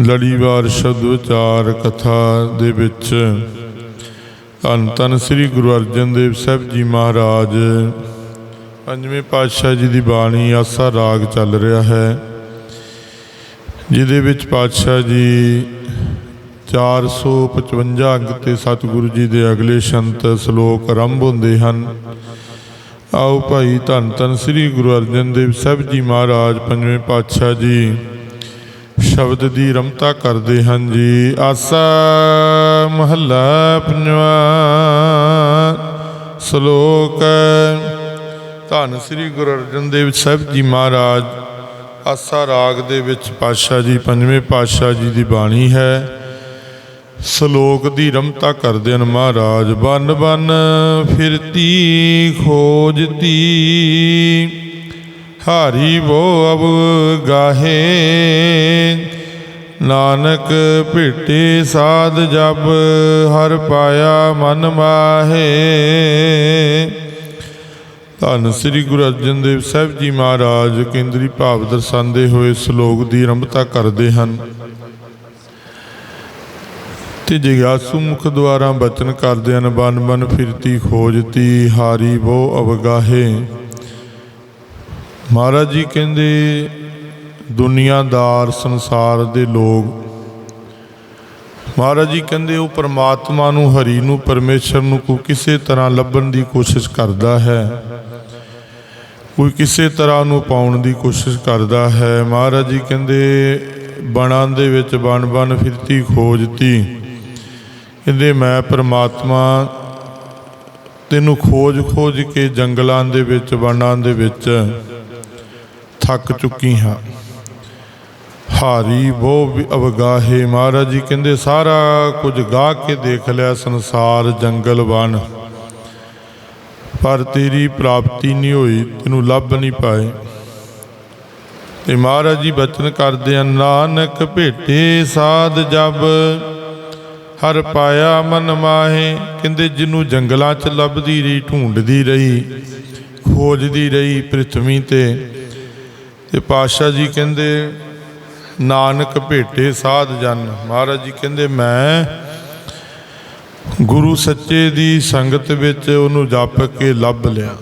ਲੜੀਵਾਰ ਸ਼ਬਦ ਵਿਚਾਰ ਕਥਾ ਦੇ ਵਿੱਚ। ਧੰਨ ਧੰਨ ਸ੍ਰੀ ਗੁਰੂ ਅਰਜਨ ਦੇਵ ਸਾਹਿਬ ਜੀ ਮਹਾਰਾਜ। ਪੰਜਵੇਂ ਪਾਤਸ਼ਾਹ ਜੀ ਦੀ ਬਾਣੀ ਆਸਾ ਰਾਗ ਚੱਲ ਰਿਹਾ ਹੈ। ਜਿਹਦੇ ਵਿੱਚ ਪਾਤਸ਼ਾਹ ਜੀ 455 ਅੰਗ ਤੇ ਸਤਿਗੁਰੂ ਜੀ ਦੇ ਅਗਲੇ ਸ਼ੰਤ ਸ਼ਲੋਕ ਆਰੰਭ ਹੁੰਦੇ ਹਨ। ਆਓ ਭਾਈ ਧੰਨ ਧੰਨ ਸ੍ਰੀ ਗੁਰੂ ਅਰਜਨ ਦੇਵ ਸਾਹਿਬ ਜੀ ਮਹਾਰਾਜ, ਪੰਜਵੇਂ ਪਾਤਸ਼ਾਹ ਜੀ। ਸ਼ਬਦ ਦੀ ਰਮਤਾ ਕਰਦੇ ਹਨ ਜੀ। ਆਸਾ ਮਹੱਲਾ ਪੰਜਵਾ ਸ਼ਲੋਕ ਧੰਨ ਸ੍ਰੀ ਗੁਰੂ ਅਰਜਨ ਦੇਵ ਸਾਹਿਬ ਜੀ ਮਹਾਰਾਜ, ਆਸਾ ਰਾਗ ਦੇ ਵਿੱਚ ਪਾਤਸ਼ਾਹ ਜੀ, ਪੰਜਵੇਂ ਪਾਤਸ਼ਾਹ ਜੀ ਦੀ ਬਾਣੀ ਹੈ। ਸ਼ਲੋਕ ਦੀ ਰਮਤਾ ਕਰਦੇ ਹਨ ਮਹਾਰਾਜ, ਬਨ ਬਨ ਫਿਰਤੀ, ਖੋਜਤੀ। ਹਾਰੀ ਵੋ ਅਬ ਗਾਹੇ। ਨਾਨਕ ਭੇਟੇ ਸਾਧ ਜਬ ਹਰ ਪਾਇਆ ਮਨ ਮਾਹੇ। ਧੰਨ ਸ੍ਰੀ ਗੁਰੂ ਅਰਜਨ ਦੇਵ ਸਾਹਿਬ ਜੀ ਮਹਾਰਾਜ, ਕੇਂਦਰੀ ਭਾਵ ਦਰਸਾਉਂਦੇ ਹੋਏ ਸ਼ਲੋਕ ਦੀ ਆਰੰਭਤਾ ਕਰਦੇ ਹਨ। ਤੇ ਜਿਗਿਆਸੂ ਮੁਖ ਦੁਆਰਾ ਬਚਨ ਕਰਦੇ ਹਨ, ਬਨ ਬਨ ਫਿਰਤੀ ਖੋਜਤੀ ਹਾਰੀ ਬੋ ਅਵਗਾਹੇ ਮਹਾਰਾਜ ਜੀ ਕਹਿੰਦੇ, ਦੁਨੀਆਦਾਰ ਸੰਸਾਰ ਦੇ ਲੋਕ। ਮਹਾਰਾਜ ਜੀ ਕਹਿੰਦੇ, ਉਹ ਪਰਮਾਤਮਾ ਨੂੰ, ਹਰੀ ਨੂੰ, ਪਰਮੇਸ਼ਰ ਨੂੰ ਕੋਈ ਕਿਸੇ ਤਰ੍ਹਾਂ ਲੱਭਣ ਦੀ ਕੋਸ਼ਿਸ਼ ਕਰਦਾ ਹੈ। ਕੋਈ ਕਿਸੇ ਤਰ੍ਹਾਂ ਨੂੰ ਪਾਉਣ ਦੀ ਕੋਸ਼ਿਸ਼ ਕਰਦਾ ਹੈ। ਮਹਾਰਾਜ ਜੀ ਕਹਿੰਦੇ, ਬਣਾਂ ਦੇ ਵਿੱਚ ਬਣ ਬਣ ਫਿਰਤੀ, ਖੋਜਤੀ। ਕਹਿੰਦੇ, ਮੈਂ ਪਰਮਾਤਮਾ ਤੈਨੂੰ ਖੋਜ ਖੋਜ ਕੇ ਜੰਗਲਾਂ ਦੇ ਵਿੱਚ, ਵਣਾਂ ਦੇ ਵਿੱਚ ਥੱਕ ਚੁੱਕੀ ਹਾਂ। ਹਾਰੀ ਉਹ ਅਵਗਾਹੇ ਮਹਾਰਾਜ ਜੀ ਕਹਿੰਦੇ, ਸਾਰਾ ਕੁਝ ਗਾ ਕੇ ਦੇਖ ਲਿਆ ਸੰਸਾਰ ਜੰਗਲ ਵਣ। ਪਰ ਤੇਰੀ ਪ੍ਰਾਪਤੀ ਨਹੀਂ ਹੋਈ, ਤੈਨੂੰ ਲੱਭ ਨਹੀਂ ਪਾਏ। ਤੇ ਮਹਾਰਾਜ ਜੀ ਬਚਨ ਕਰਦੇ ਆ, ਨਾਨਕ ਭੇਟੇ ਸਾਧ ਜਬ, ਹਰ ਪਾਇਆ ਮਨ ਮਾਹੇ। ਕਹਿੰਦੇ, ਜਿਹਨੂੰ ਜੰਗਲਾਂ 'ਚ ਲੱਭਦੀ ਰਹੀ, ਢੂੰਡਦੀ ਰਹੀ, ਖੋਜਦੀ ਰਹੀ ਪ੍ਰithvi ਤੇ ਤੇ ਪਾਤਸ਼ਾਹ ਜੀ ਕਹਿੰਦੇ, ਨਾਨਕ ਭੇਟੇ ਸਾਧ ਜਨ। ਮਹਾਰਾਜ ਜੀ ਕਹਿੰਦੇ, ਮੈਂ ਗੁਰੂ ਸੱਚੇ ਦੀ ਸੰਗਤ ਵਿੱਚ ਉਹਨੂੰ ਜਪ ਕੇ ਲੱਭ ਲਿਆ।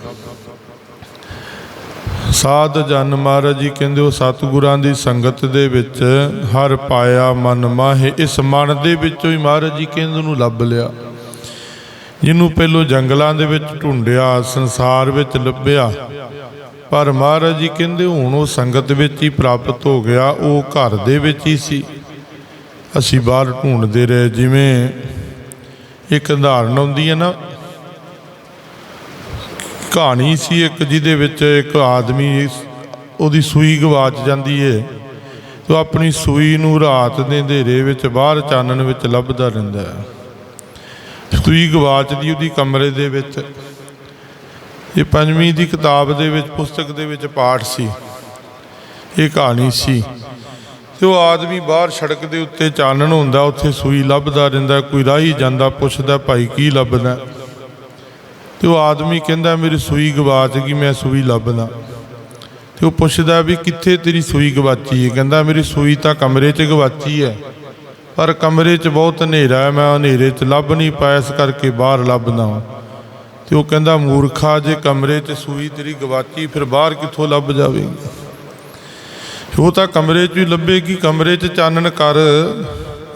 ਸਾਧ ਜਨ ਮਹਾਰਾਜ ਜੀ ਕਹਿੰਦੇ, ਉਹ ਸਤਿਗੁਰਾਂ ਦੀ ਸੰਗਤ ਦੇ ਵਿੱਚ ਹਰ ਪਾਇਆ ਮਨ ਮਾਹੇ। ਇਸ ਮਨ ਦੇ ਵਿੱਚੋਂ ਹੀ ਮਹਾਰਾਜ ਜੀ ਕਹਿੰਦੇ, ਉਹਨੂੰ ਲੱਭ ਲਿਆ। ਜਿਹਨੂੰ ਪਹਿਲੋਂ ਜੰਗਲਾਂ ਦੇ ਵਿੱਚ ਢੁੰਡਿਆ, ਸੰਸਾਰ ਵਿੱਚ ਲੱਭਿਆ ਪਰ ਮਹਾਰਾਜ ਜੀ ਕਹਿੰਦੇ ਹੁਣ ਉਹ ਸੰਗਤ ਵਿੱਚ ਹੀ ਪ੍ਰਾਪਤ ਹੋ ਗਿਆ, ਉਹ ਘਰ ਦੇ ਵਿੱਚ ਹੀ ਸੀ। ਅਸੀਂ ਬਾਹਰ ਢੂੰਡਦੇ ਰਹੇ, ਜਿਵੇਂ ਇੱਕ ਉਦਾਹਰਨ ਆਉਂਦੀ ਹੈ ਨਾ, ਕਹਾਣੀ ਸੀ ਇੱਕ ਜਿਹਦੇ ਵਿੱਚ ਇੱਕ ਆਦਮੀ ਉਹਦੀ ਸੂਈ ਗਵਾਚ ਜਾਂਦੀ ਏ, ਤੇ ਉਹ ਆਪਣੀ ਸੂਈ ਨੂੰ ਰਾਤ ਦੇ ਹਨੇਰੇ ਵਿੱਚ, ਬਾਹਰ ਚਾਨਣ ਵਿੱਚ ਲੱਭਦਾ ਰਹਿੰਦਾ ਹੈ। ਸੂਈ ਗਵਾਚਦੀ ਉਹਦੀ ਕਮਰੇ ਦੇ ਵਿੱਚ। ਇਹ ਪੰਜਵੀਂ ਦੀ ਕਿਤਾਬ ਦੇ ਵਿੱਚ, ਪੁਸਤਕ ਦੇ ਵਿੱਚ ਪਾਠ ਸੀ। ਇਹ ਕਹਾਣੀ ਸੀ। ਤੇ ਉਹ ਆਦਮੀ ਬਾਹਰ ਸੜਕ ਦੇ ਉੱਤੇ ਚਾਨਣ ਹੁੰਦਾ, ਉੱਥੇ ਸੂਈ ਲੱਭਦਾ ਰਹਿੰਦਾ, ਕੋਈ ਰਾਹੀ ਜਾਂਦਾ, ਪੁੱਛਦਾ, ਭਾਈ, ਕੀ ਲੱਭਦਾ? ਤੇ ਉਹ ਆਦਮੀ ਕਹਿੰਦਾ, ਮੇਰੀ ਸੂਈ ਗਵਾਚ ਗਈ, ਮੈਂ ਸੂਈ ਲੱਭਦਾ। ਤੇ ਉਹ ਪੁੱਛਦਾ ਵੀ, ਕਿੱਥੇ ਤੇਰੀ ਸੂਈ ਗਵਾਚੀ ਹੈ? ਕਹਿੰਦਾ, ਮੇਰੀ ਸੂਈ ਤਾਂ ਕਮਰੇ 'ਚ ਗਵਾਚੀ ਹੈ, ਪਰ ਕਮਰੇ 'ਚ ਬਹੁਤ ਹਨੇਰਾ ਹੈ, ਮੈਂ ਹਨੇਰੇ 'ਚ ਲੱਭ ਨਹੀਂ ਪਾਇਆ, ਇਸ ਕਰਕੇ ਬਾਹਰ ਲੱਭਦਾ ਹਾਂ। ਤੇ ਉਹ ਕਹਿੰਦਾ, ਮੂਰਖਾ, ਜੇ ਕਮਰੇ 'ਚ ਸੂਈ ਤੇਰੀ ਗਵਾਚੀ, ਫਿਰ ਬਾਹਰ ਕਿੱਥੋਂ ਲੱਭ ਜਾਵੇਗੀ? ਉਹ ਤਾਂ ਕਮਰੇ 'ਚ ਹੀ ਲੱਭੇਗੀ, ਕਮਰੇ 'ਚ ਚਾਨਣ ਕਰ,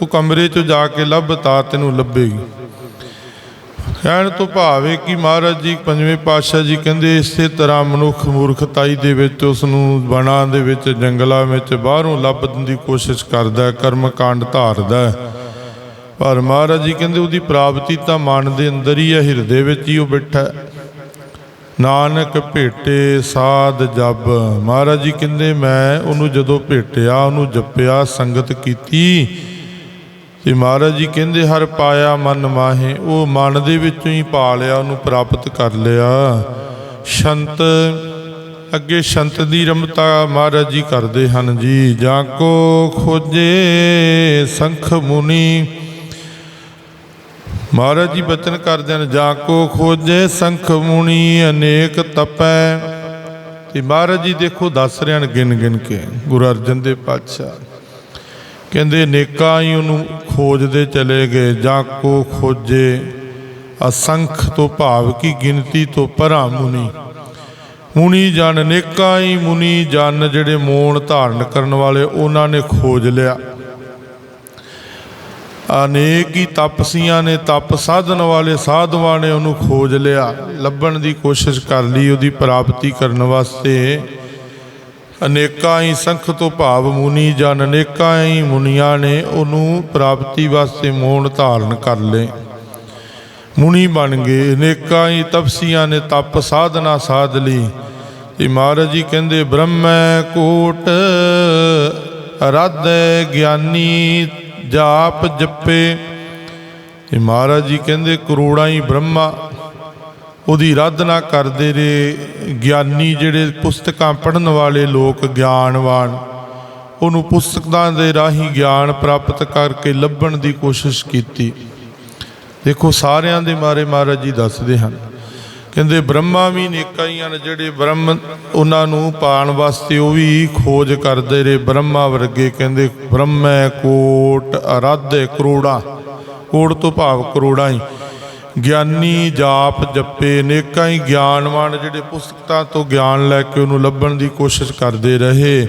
ਉਹ ਕਮਰੇ 'ਚ ਜਾ ਕੇ ਲੱਭ ਤਾਂ ਤੈਨੂੰ ਲੱਭੇਗੀ। ਕਹਿਣ ਤੋਂ ਭਾਵ ਹੈ ਕਿ ਮਹਾਰਾਜ ਜੀ, ਪੰਜਵੇਂ ਪਾਤਸ਼ਾਹ ਜੀ ਕਹਿੰਦੇ, ਇਸੇ ਤਰ੍ਹਾਂ ਮਨੁੱਖ ਮੂਰਖਤਾਈ ਦੇ ਵਿੱਚ ਉਸ ਨੂੰ ਵਣਾਂ ਦੇ ਵਿੱਚ, ਜੰਗਲਾਂ ਵਿੱਚ ਬਾਹਰੋਂ ਲੱਭਣ ਦੀ ਕੋਸ਼ਿਸ਼ ਕਰਦਾ ਕਰਮ ਕਾਂਡ ਧਾਰਦਾ ਹੈ। ਪਰ ਮਹਾਰਾਜ ਜੀ ਕਹਿੰਦੇ ਉਹਦੀ ਪ੍ਰਾਪਤੀ ਤਾਂ ਮਨ ਦੇ ਅੰਦਰ ਹੀ ਹੈ, ਹਿਰਦੇ ਵਿੱਚ ਹੀ ਉਹ ਬੈਠਾ ਨਾਨਕ ਭੇਟੇ ਸਾਧ ਜਪ ਮਹਾਰਾਜ ਜੀ ਕਹਿੰਦੇ, ਮੈਂ ਉਹਨੂੰ ਜਦੋਂ ਭੇਟਿਆ, ਉਹਨੂੰ ਜਪਿਆ, ਸੰਗਤ ਕੀਤੀ। ਤੇ ਮਹਾਰਾਜ ਜੀ ਕਹਿੰਦੇ, ਹਰ ਪਾਇਆ ਮਨ ਮਾਹੇ, ਉਹ ਮਨ ਦੇ ਵਿੱਚੋਂ ਹੀ ਪਾ ਲਿਆ, ਉਹਨੂੰ ਪ੍ਰਾਪਤ ਕਰ ਲਿਆ। ਸ਼ੰਤ, ਅੱਗੇ ਸ਼ੰਤ ਦੀ ਰਮਤਾ ਮਹਾਰਾਜ ਜੀ ਕਰਦੇ ਹਨ ਜੀ। ਜਾਂ ਕੋ ਖੋਜੇ ਸੰਖ ਮੁਨੀ ਮਹਾਰਾਜ ਜੀ ਬਚਨ ਕਰਦੇ ਹਨ, ਜਾ ਕੋ ਖੋਜੇ ਸੰਖ ਮੁਨੀ ਅਨੇਕ ਤਪੈ। ਤੇ ਮਹਾਰਾਜ ਜੀ ਦੇਖੋ, ਦੱਸ ਰਹੇ ਹਨ ਗਿਣ ਗਿਣ ਕੇ, ਗੁਰੂ ਅਰਜਨ ਦੇ ਪਾਤਸ਼ਾਹ। ਕਹਿੰਦੇ ਅਨੇਕਾਂ ਹੀ ਉਹਨੂੰ ਖੋਜਦੇ ਚਲੇ ਗਏ, ਜਾ ਕੋ ਖੋਜੇ। ਅਸੰਖ ਤੋਂ ਭਾਵ ਕੀ ਗਿਣਤੀ ਤੋਂ ਪਰਾਂ ਮੁਨੀ? ਮੁਨੀ ਜਨ ਅਨੇਕਾਂ ਹੀ ਮੁਨੀ ਜਨ ਜਿਹੜੇ ਮੋਣ ਧਾਰਨ ਕਰਨ ਵਾਲੇ, ਉਹਨਾਂ ਨੇ ਖੋਜ ਲਿਆ। ਅਨੇਕ ਹੀ ਤਪਸੀਆਂ ਨੇ, ਤਪ ਸਾਧਨ ਵਾਲੇ ਸਾਧੂਆਂ ਨੇ ਉਹਨੂੰ ਖੋਜ ਲਿਆ। ਲੱਭਣ ਦੀ ਕੋਸ਼ਿਸ਼ ਕਰ ਲਈ, ਉਹਦੀ ਪ੍ਰਾਪਤੀ ਕਰਨ ਵਾਸਤੇ। ਅਨੇਕਾਂ ਹੀ ਸੰਖ ਤੋਂ ਭਾਵ ਮੁਨੀ ਜਨ ਅਨੇਕਾਂ ਹੀ ਮੁਨੀਆਂ ਨੇ ਉਹਨੂੰ ਪ੍ਰਾਪਤੀ ਵਾਸਤੇ ਮੋਣ ਧਾਰਨ ਕਰ ਲਏ। ਮੁਨੀ ਬਣ ਗਏ। ਅਨੇਕਾਂ ਹੀ ਤਪਸੀਆਂ ਨੇ, ਤਪ ਸਾਧਨਾ ਸਾਧ ਲਈ। ਤੇ ਮਹਾਰਾਜ ਜੀ ਕਹਿੰਦੇ, ਬ੍ਰਹਮੈ ਕੋਟ, ਅਰਾਧੈ ਗਿਆਨੀ ਜਾਪ ਜਪੇ। ਤੇ ਮਹਾਰਾਜ ਜੀ ਕਹਿੰਦੇ, ਕਰੋੜਾਂ ਹੀ ਬ੍ਰਹਮਾ, ਉਹਦੀ ਆਰਾਧਨਾ ਕਰਦੇ ਰਹੇ। ਗਿਆਨੀ ਜਿਹੜੇ ਪੁਸਤਕਾਂ ਪੜ੍ਹਨ ਵਾਲੇ ਲੋਕ ਗਿਆਨਵਾਨ, ਉਹਨੂੰ ਪੁਸਤਕਾਂ ਦੇ ਰਾਹੀਂ ਗਿਆਨ ਪ੍ਰਾਪਤ ਕਰਕੇ ਲੱਭਣ ਦੀ ਕੋਸ਼ਿਸ਼ ਕੀਤੀ। ਦੇਖੋ, ਸਾਰਿਆਂ ਦੇ ਮਾਰੇ ਮਹਾਰਾਜ ਜੀ ਦੱਸਦੇ ਹਨ ਕਹਿੰਦੇ ਬ੍ਰਹਮਾ ਵੀ ਨੇਕਾਂ ਹੀ ਹਨ, ਜਿਹੜੇ ਬ੍ਰਹਮ ਉਹਨਾਂ ਨੂੰ ਪਾਣ ਵਾਸਤੇ ਉਹ ਵੀ ਖੋਜ ਕਰਦੇ ਰਹੇ। ਬ੍ਰਹਮਾ ਵਰਗੇ ਕਹਿੰਦੇ, ਬ੍ਰਹਮੈ ਕੋਟ ਅਰਾਧੇ ਕਰੋੜਾਂ, ਕੋਟ ਤੋਂ ਭਾਵ ਕਰੋੜਾਂ ਹੀ। ਗਿਆਨੀ ਜਾਪ ਜਪੇ, ਨੇਕਾਂ ਹੀ ਗਿਆਨਵਾਨ ਜਿਹੜੇ ਪੁਸਤਕਾਂ ਤੋਂ ਗਿਆਨ ਲੈ ਕੇ ਉਹਨੂੰ ਲੱਭਣ ਦੀ ਕੋਸ਼ਿਸ਼ ਕਰਦੇ ਰਹੇ।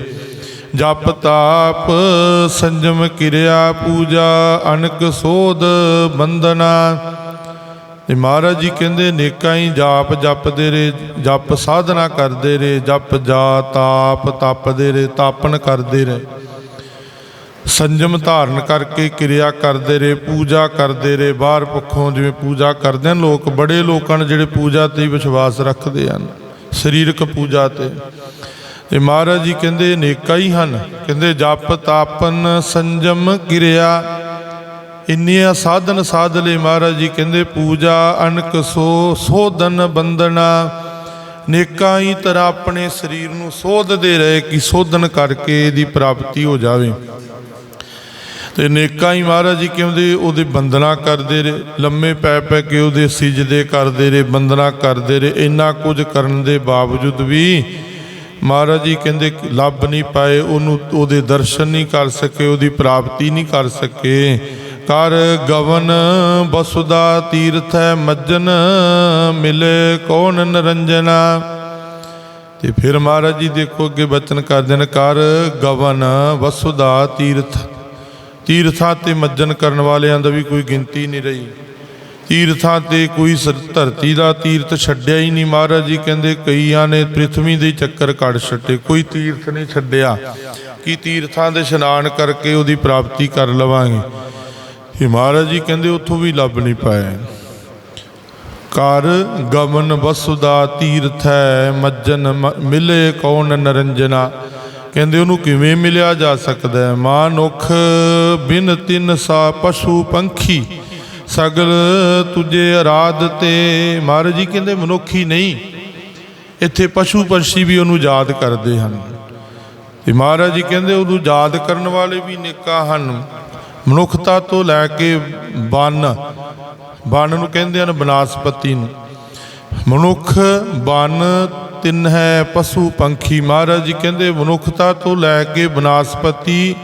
ਜਪ ਤਾਪ, ਸੰਜਮ ਕਿਰਿਆ ਪੂਜਾ, ਅਨਕ ਸੋਧ ਬੰਦਨਾ ਤੇ ਮਹਾਰਾਜ ਜੀ ਕਹਿੰਦੇ, ਨੇਕਾਂ ਹੀ ਜਾਪ ਜਪਦੇ ਰਹੇ, ਜਪ ਸਾਧਨਾ ਕਰਦੇ ਰਹੇ, ਜਪ ਜਾ ਤਾਪ ਤਪਦੇ ਰਹੇ, ਤਾਪਨ ਕਰਦੇ ਰਹੇ। ਸੰਜਮ ਧਾਰਨ ਕਰਕੇ ਕਿਰਿਆ ਕਰਦੇ ਰਹੇ, ਪੂਜਾ ਕਰਦੇ ਰਹੇ। ਬਾਹਰ ਪੱਖੋਂ ਜਿਵੇਂ ਪੂਜਾ ਕਰਦੇ ਹਨ ਲੋਕ, ਬੜੇ ਲੋਕਾਂ ਨੇ ਜਿਹੜੇ ਪੂਜਾ ਤੇ ਵਿਸ਼ਵਾਸ ਰੱਖਦੇ ਹਨ, ਸਰੀਰਕ ਪੂਜਾ ਤੇ। ਤੇ ਮਹਾਰਾਜ ਜੀ ਕਹਿੰਦੇ, ਨੇਕਾ ਹੀ ਹਨ। ਕਹਿੰਦੇ, ਜਪ, ਤਾਪਨ, ਸੰਜਮ, ਕਿਰਿਆ ਇੰਨੀਆਂ ਸਾਧਨ ਸਾਧ ਲਏ ਮਹਾਰਾਜ ਜੀ, ਕਹਿੰਦੇ ਪੂਜਾ ਅਨਕ ਸੋ, ਸੋਧਨ ਬੰਦਨਾ ਨੇਕਾਂ ਹੀ ਤਰ੍ਹਾਂ ਆਪਣੇ ਸਰੀਰ ਨੂੰ ਸੋਧਦੇ ਰਹੇ ਕਿ ਸੋਧਨ ਕਰਕੇ ਇਹਦੀ ਪ੍ਰਾਪਤੀ ਹੋ ਜਾਵੇ। ਤੇ ਨੇਕਾਂ ਹੀ ਮਹਾਰਾਜ ਜੀ ਕਹਿੰਦੇ ਉਹਦੇ ਬੰਦਨਾ ਕਰਦੇ ਰਹੇ, ਲੰਮੇ ਪੈ ਪੈ ਕੇ ਉਹਦੇ ਸਿਜਦੇ ਕਰਦੇ ਰਹੇ ਬੰਦਨਾ ਕਰਦੇ ਰਹੇ, ਇੰਨਾ ਕੁਝ ਕਰਨ ਦੇ ਬਾਵਜੂਦ ਵੀ ਮਹਾਰਾਜ ਜੀ ਕਹਿੰਦੇ ਲੱਭ ਨਹੀਂ ਪਾਏ, ਉਹਨੂੰ ਉਹਦੇ ਦਰਸ਼ਨ ਨਹੀਂ ਕਰ ਸਕੇ, ਉਹਦੀ ਪ੍ਰਾਪਤੀ ਨਹੀਂ ਕਰ ਸਕੇ। ਕਰ ਗਵਨ ਬਸੁਦਾ ਤੀਰਥੈ ਮੱਜਨ ਮਿਲੇ ਕੌਣ ਨਰੰਜਨਾ? ਤੇ ਫਿਰ ਮਹਾਰਾਜ ਜੀ ਦੇਖੋ ਅੱਗੇ ਬਚਨ ਕਰਦੇ ਨੇ, ਕਰ ਗਵਨ ਵਸੁਦਾ ਤੀਰਥ। ਤੀਰਥਾਂ ਤੇ ਮੱਜਨ ਕਰਨ ਵਾਲਿਆਂ ਦਾ ਵੀ ਕੋਈ ਗਿਣਤੀ ਨਹੀਂ ਰਹੀ। ਤੀਰਥਾਂ ਤੇ ਕੋਈ ਧਰਤੀ ਦਾ ਤੀਰਥ ਛੱਡਿਆ ਹੀ ਨਹੀਂ। ਮਹਾਰਾਜ ਜੀ ਕਹਿੰਦੇ ਕਈਆਂ ਨੇ ਪ੍ਰਿਥਵੀ ਦੇ ਚੱਕਰ ਕੱਢ ਛੱਡੇ, ਕੋਈ ਤੀਰਥ ਨਹੀਂ ਛੱਡਿਆ। ਕਿ ਤੀਰਥਾਂ ਦੇ ਇਸ਼ਨਾਨ ਕਰਕੇ ਉਹਦੀ ਪ੍ਰਾਪਤੀ ਕਰ ਲਵਾਂਗੇ? ਇਹ ਮਹਾਰਾਜ ਜੀ ਕਹਿੰਦੇ ਉੱਥੋਂ ਵੀ ਲੱਭ ਨਹੀਂ ਪਾਏ। ਕਰ ਗਮਨ ਵਸੁਦਾ ਤੀਰਥ ਹੈ ਮੱਜਨ ਮ- ਮਿਲੇ ਕੌਣ ਨਰੰਜਨਾ। ਕਹਿੰਦੇ ਉਹਨੂੰ ਕਿਵੇਂ ਮਿਲਿਆ ਜਾ ਸਕਦਾ ਹੈ? ਮਾਨੁਖ ਬਿਨ ਤਿੰਨ ਸਾ ਪਸ਼ੂ ਪੰਖੀ, ਸਗਲ ਤੁਝੇ ਅਰਾਧ ਤੇ। ਮਹਾਰਾਜ ਜੀ ਕਹਿੰਦੇ ਮਨੁੱਖੀ ਨਹੀਂ, ਇੱਥੇ ਪਸ਼ੂ ਪੰਛੀ ਵੀ ਉਹਨੂੰ ਯਾਦ ਕਰਦੇ ਹਨ। ਤੇ ਮਹਾਰਾਜ ਜੀ ਕਹਿੰਦੇ ਉਹਨੂੰ ਯਾਦ ਕਰਨ ਵਾਲੇ ਵੀ ਨੇਕਾ ਹਨ। ਮਨੁੱਖਤਾ ਤੋਂ ਲੈ ਕੇ ਬਨ ਬਨ ਨੂੰ ਕਹਿੰਦੇ ਹਨ ਬਨਾਸਪਤੀ ਨੂੰ। ਮਨੁੱਖ ਬਨ ਤਿੰਨ ਹੈ, ਪਸ਼ੂ ਪੰਖੀ ਮਹਾਰਾਜ ਜੀ ਕਹਿੰਦੇ ਮਨੁੱਖਤਾ ਤੋਂ ਲੈ ਕੇ ਬਨਾਸਪਤੀ,